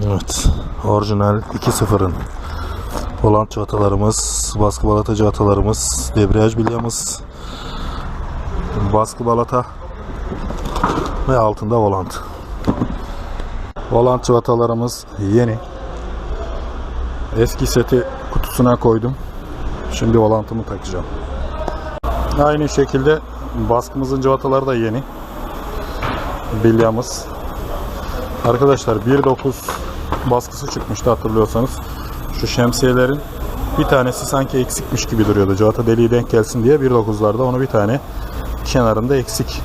Evet. Orijinal 2.0'ın volant civatalarımız, baskı balata civatalarımız, debriyaj bilyamız, baskı balata ve altında volant. Volant civatalarımız yeni. Eski seti kutusuna koydum. Şimdi volantımı takacağım. Aynı şekilde baskımızın civataları da yeni. Bilyamız. Arkadaşlar 1.9 baskısı çıkmıştı hatırlıyorsanız. Şu şemsiyelerin bir tanesi sanki eksikmiş gibi duruyordu. Civata deliği denk gelsin diye 1.9'larda onu bir tane kenarında eksik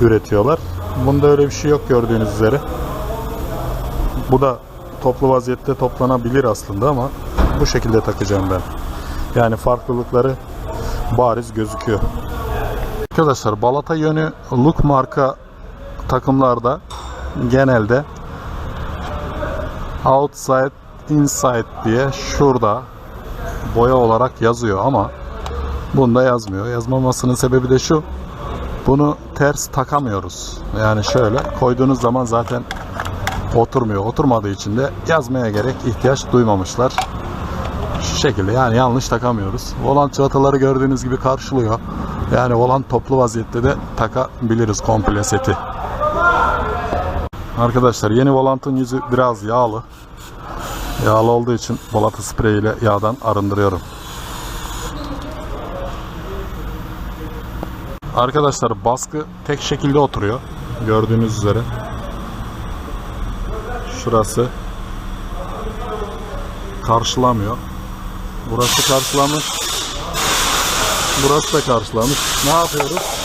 üretiyorlar. Bunda öyle bir şey yok gördüğünüz üzere. Bu da toplu vaziyette toplanabilir aslında ama bu şekilde takacağım ben. Yani farklılıkları bariz gözüküyor. Arkadaşlar balata yönü look marka takımlarda genelde outside inside diye şurada boya olarak yazıyor ama bunda yazmıyor. Yazmamasının sebebi de şu. Bunu ters takamıyoruz. Yani şöyle koyduğunuz zaman zaten oturmuyor. Oturmadığı için de yazmaya gerek ihtiyaç duymamışlar. Şu şekilde yani yanlış takamıyoruz. Volant çivataları gördüğünüz gibi karşılıyor. Yani volant toplu vaziyette de takabiliriz komple seti. Arkadaşlar yeni volantın yüzü biraz yağlı. Yağlı olduğu için balata spreyi ile yağdan arındırıyorum. Arkadaşlar baskı tek şekilde oturuyor. Gördüğünüz üzere. Şurası karşılamıyor. Burası karşılamış. Burası da karşılamış. Ne yapıyoruz?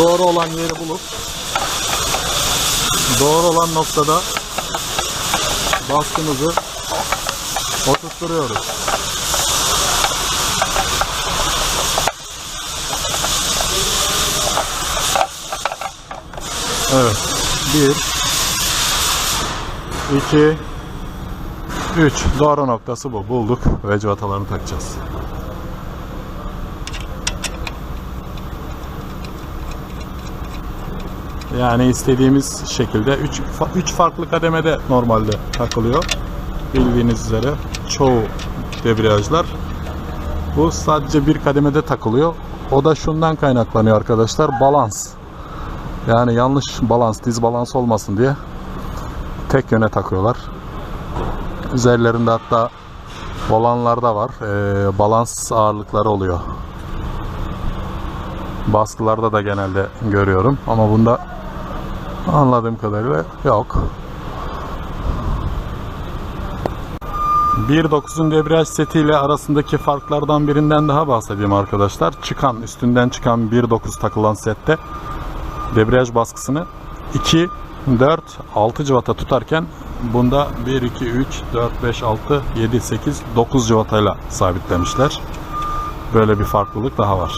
Doğru olan yeri bulup doğru olan noktada baskımızı oturtturuyoruz. Evet. Bir, iki, üç. Doğru noktası bu. Bulduk ve civatalarını takacağız. Yani istediğimiz şekilde 3 3 farklı kademede normalde takılıyor. Bildiğiniz üzere çoğu debriyajlar bu sadece bir kademede takılıyor. O da şundan kaynaklanıyor arkadaşlar. Balans. Yani yanlış balans, diz balans olmasın diye tek yöne takıyorlar. Üzerlerinde hatta olanlarda var. Ee, balans ağırlıkları oluyor. Baskılarda da genelde görüyorum ama bunda anladığım kadarıyla yok. 1.9'un debriyaj setiyle arasındaki farklardan birinden daha bahsedeyim arkadaşlar. Çıkan, üstünden çıkan 1.9 takılan sette debriyaj baskısını 2, 4, 6 cıvata tutarken bunda 1, 2, 3, 4, 5, 6, 7, 8, 9 cıvatayla sabitlemişler. Böyle bir farklılık daha var.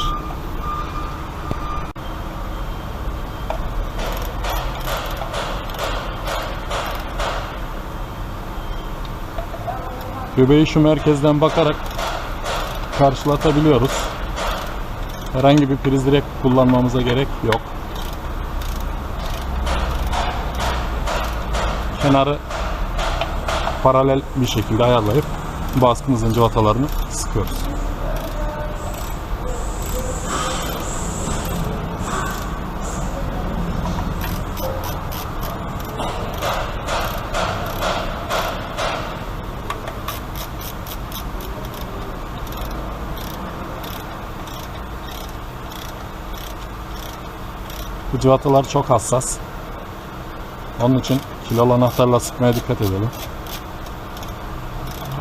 Göbeği şu merkezden bakarak karşılatabiliyoruz. Herhangi bir priz direkt kullanmamıza gerek yok. Kenarı paralel bir şekilde ayarlayıp baskımızın cıvatalarını sıkıyoruz. Bu cıvatalar çok hassas. Onun için kilolu anahtarla sıkmaya dikkat edelim.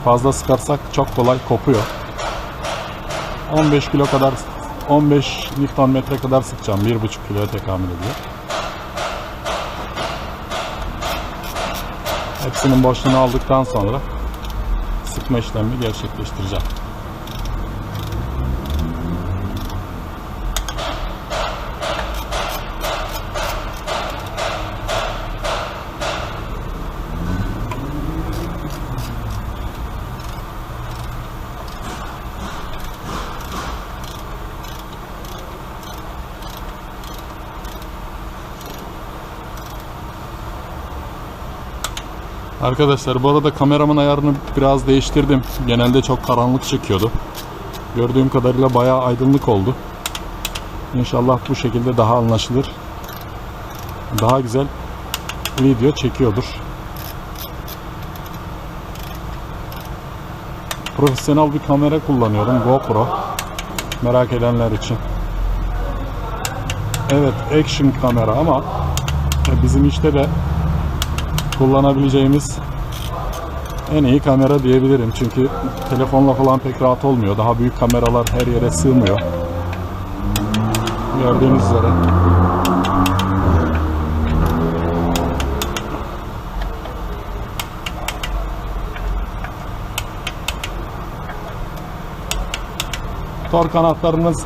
Fazla sıkarsak çok kolay kopuyor. 15 kilo kadar 15 Newton metre kadar sıkacağım. 1,5 kiloya tekamül ediyor. Hepsinin boşluğunu aldıktan sonra sıkma işlemini gerçekleştireceğim. Arkadaşlar bu arada kameramın ayarını biraz değiştirdim. Genelde çok karanlık çıkıyordu. Gördüğüm kadarıyla bayağı aydınlık oldu. İnşallah bu şekilde daha anlaşılır. Daha güzel video çekiyordur. Profesyonel bir kamera kullanıyorum. GoPro. Merak edenler için. Evet, action kamera ama bizim işte de kullanabileceğimiz en iyi kamera diyebilirim. Çünkü telefonla falan pek rahat olmuyor. Daha büyük kameralar her yere sığmıyor. Gördüğünüz üzere. Tor kanatlarınız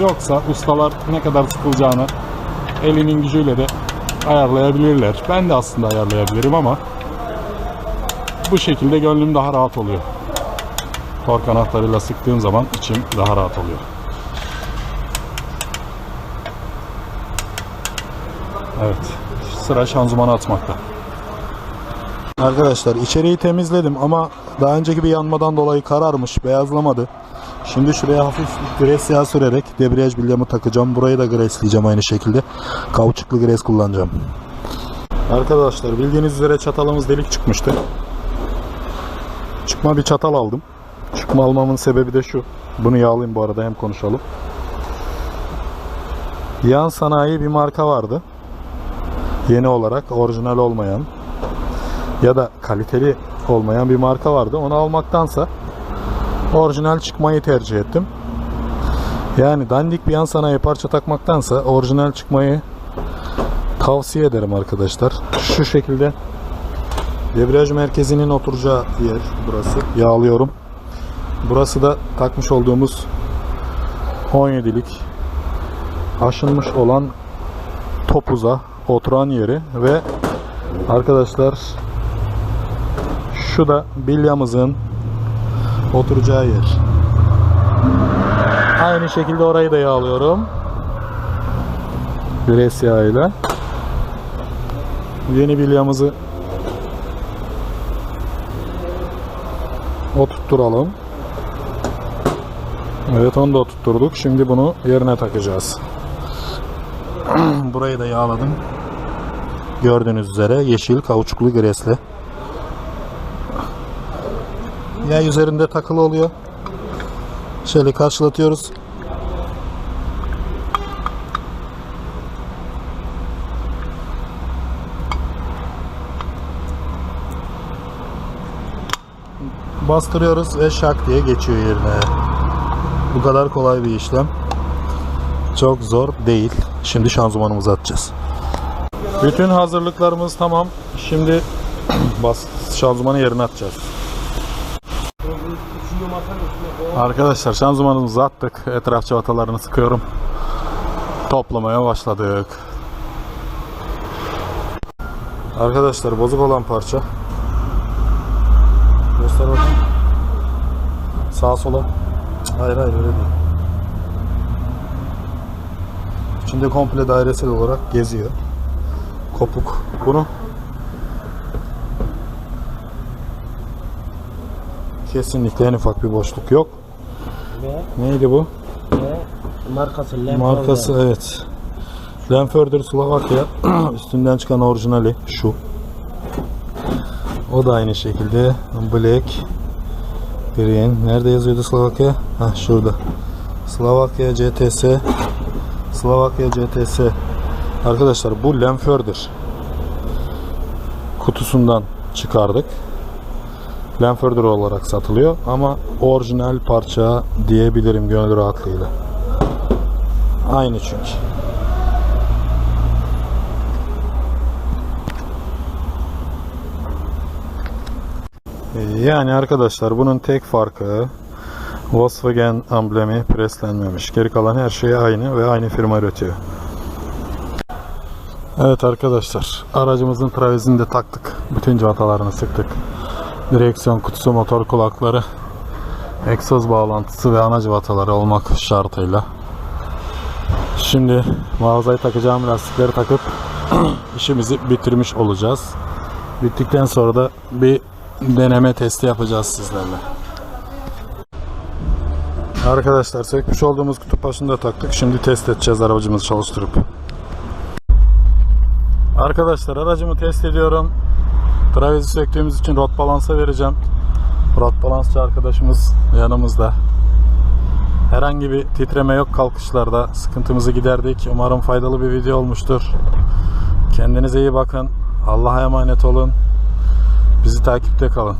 yoksa ustalar ne kadar sıkılacağını elinin gücüyle de ayarlayabilirler. Ben de aslında ayarlayabilirim ama bu şekilde gönlüm daha rahat oluyor. Tor kanatlarıyla sıktığım zaman içim daha rahat oluyor. Evet. Sıra şanzımanı atmakta. Arkadaşlar içeriği temizledim ama daha önceki bir yanmadan dolayı kararmış, beyazlamadı. Şimdi şuraya hafif gres yağı sürerek debriyaj bilyamı takacağım. Burayı da gresleyeceğim aynı şekilde. Kauçuklu gres kullanacağım. Arkadaşlar bildiğiniz üzere çatalımız delik çıkmıştı. Çıkma bir çatal aldım. Çıkma almamın sebebi de şu. Bunu yağlayayım bu arada hem konuşalım. Yan sanayi bir marka vardı. Yeni olarak orijinal olmayan ya da kaliteli olmayan bir marka vardı. Onu almaktansa orijinal çıkmayı tercih ettim. Yani dandik bir yan sanayi parça takmaktansa orijinal çıkmayı tavsiye ederim arkadaşlar. Şu şekilde debriyaj merkezinin oturacağı yer burası. Yağlıyorum. Burası da takmış olduğumuz 17'lik aşınmış olan topuza oturan yeri ve arkadaşlar şu da bilyamızın oturacağı yer. Aynı şekilde orayı da yağlıyorum. Gres yağıyla. Yeni bilyamızı oturtturalım. Evet onu da oturtturduk. Şimdi bunu yerine takacağız. Burayı da yağladım. Gördüğünüz üzere yeşil kauçuklu gresle. Yay üzerinde takılı oluyor. Şöyle karşılatıyoruz. Bastırıyoruz ve şak diye geçiyor yerine. Bu kadar kolay bir işlem. Çok zor değil. Şimdi şanzımanımızı atacağız. Bütün hazırlıklarımız tamam. Şimdi bas şanzımanı yerine atacağız. Arkadaşlar şanzımanımızı attık. Etraf çavatalarını sıkıyorum. Toplamaya başladık. Arkadaşlar bozuk olan parça. Göster bakayım. Sağa sola. Hayır hayır öyle değil. İçinde komple dairesel olarak geziyor. Kopuk. Bunu kesinlikle en ufak bir boşluk yok. Ve, Neydi bu? ve markası Lamborghini. Markası evet. Lanförder Slovakya üstünden çıkan orijinali şu. O da aynı şekilde Black Green. Nerede yazıyordu Slovakya? Ha şurada. Slovakya CTS Slovakya CTS Arkadaşlar bu Lanförder kutusundan çıkardık. Lanförder olarak satılıyor ama orijinal parça diyebilirim gönül rahatlığıyla. Aynı çünkü. Yani arkadaşlar bunun tek farkı Volkswagen amblemi preslenmemiş. Geri kalan her şey aynı ve aynı firma üretiyor. Evet arkadaşlar aracımızın travezini de taktık. Bütün civatalarını sıktık. Direksiyon kutusu, motor kulakları, egzoz bağlantısı ve ana civataları olmak şartıyla Şimdi mağazaya takacağım lastikleri takıp işimizi bitirmiş olacağız. Bittikten sonra da bir deneme testi yapacağız sizlerle. Arkadaşlar sökmüş olduğumuz kutup başını da taktık. Şimdi test edeceğiz aracımızı çalıştırıp. Arkadaşlar aracımı test ediyorum. Travezi söktüğümüz için rot balansa vereceğim. Rot balansçı arkadaşımız yanımızda. Herhangi bir titreme yok kalkışlarda. Sıkıntımızı giderdik. Umarım faydalı bir video olmuştur. Kendinize iyi bakın. Allah'a emanet olun. Bizi takipte kalın.